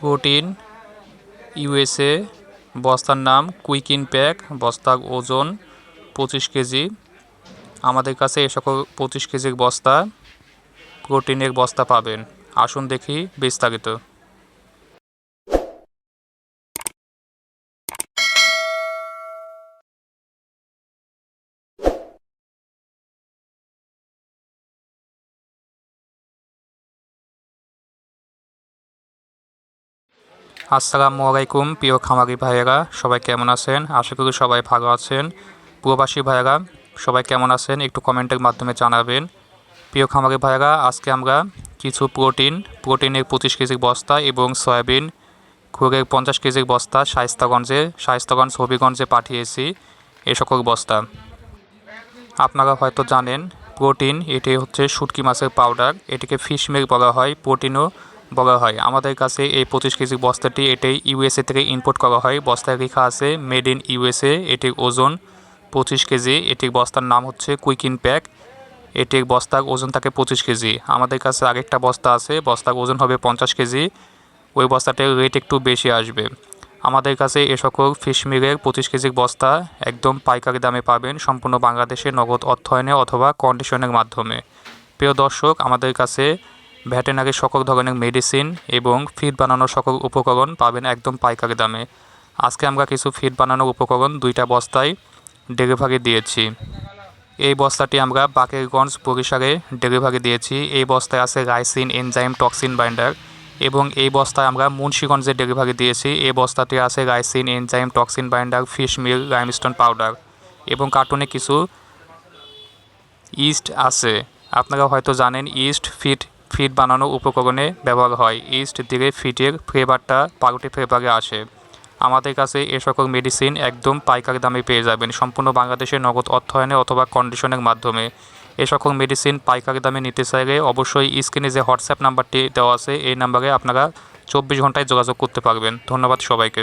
Protein, USA, বস্তার নাম কুইকিন pack, বস্তার ওজন পঁচিশ কেজি। আমাদের কাছে এ সকল পঁচিশ কেজির বস্তা, প্রোটিনের বস্তা পাবেন। আসুন দেখি বিস্তারিত। আসসালামু আলাইকুম, প্রিয় খামারি ভাইয়েরা, সবাই কেমন আছেন? আশা করি সবাই ভালো আছেন। প্রবাসী ভাইয়েরা, সবাই কেমন আছেন? একটু কমেন্টের মাধ্যমে জানাবেন। প্রিয় খামারি ভাইয়েরা, আজকে আমরা কিছু প্রোটিন, প্রোটিনের পঁচিশ কেজির বস্তা এবং সয়াবিন খুরের পঞ্চাশ কেজির বস্তা শায়স্তাগঞ্জে, শায়স্তাগঞ্জ হবিগঞ্জে পাঠিয়েছি এ সকল বস্তা। আপনারা হয়তো জানেন, প্রোটিন এটি হচ্ছে শুটকি মাছের পাউডার। এটিকে ফিশ মিল বলা হয়। প্রোটিনও বলা হয়। আমাদের কাছে এই পঁচিশ কেজি বস্তাটি, এটি ইউএসএ থেকে ইম্পোর্ট করা হয়। বস্তায় লেখা আছে, মেড ইন ইউএসএ এটির ওজন পঁচিশ কেজি। এটির বস্তার নাম হচ্ছে কুইকিন প্যাক। এটির বস্তার ওজন থাকে পঁচিশ কেজি। আমাদের কাছে আরেকটা বস্তা আছে, বস্তার ওজন হবে পঞ্চাশ কেজি। ওই বস্তাটির রেট একটু বেশি আসবে। আমাদের কাছে এ সকল ফিশ মিলের পঁচিশ কেজির বস্তা একদম পাইকারি দামে পাবেন, সম্পূর্ণ বাংলাদেশে নগদ অর্থায়নে অথবা কন্ডিশনের মাধ্যমে। প্রিয় দর্শক, আমাদের কাছে ভেটেনারি সকল ধরনের মেডিসিন এবং ফিড বানানোর সকল উপকরণ পাবেন একদম পাইকারি দামে। আজকে আমরা কিছু ফিড বানানোর উপকরণ দুইটা বস্তায় ডেলিভারি দিয়েছি। এই বস্তাটি আমরা বাকেরগঞ্জ বরিশালে ডেলিভারি দিয়েছি। এই বস্তায় আছে রাইসিন, এনজাইম, টক্সিন বাইন্ডার এবং এই বস্তায় আমরা মুন্সীগঞ্জে ডেলিভারি দিয়েছি। এই বস্তাটি আছে ricin, enzyme, toxin binder, fish meal limestone powder এবং কার্টুনে কিছু ইস্ট আছে। আপনারা হয়তো জানেন, ইস্ট ফিট ফিট বানানো উপকরণে ব্যবহার হয়। ইস্ট দিলে ফিটের ফ্লেভারটা পাউরুটি ফ্লেভারে আসে। আমাদের কাছে এ সকল মেডিসিন একদম পাইকারি দামে পেয়ে যাবেন। সম্পূর্ণ বাংলাদেশের নগদ অর্থায়নে অথবা কন্ডিশনের মাধ্যমে। এ সকল মেডিসিন পাইকারি দামে নিতে চাইলে অবশ্যই স্ক্রিনে যে হোয়াটসঅ্যাপ নাম্বারটি দেওয়া আছে, এই নাম্বারে আপনারা চব্বিশ ঘন্টায় যোগাযোগ করতে পারবেন। ধন্যবাদ সবাইকে।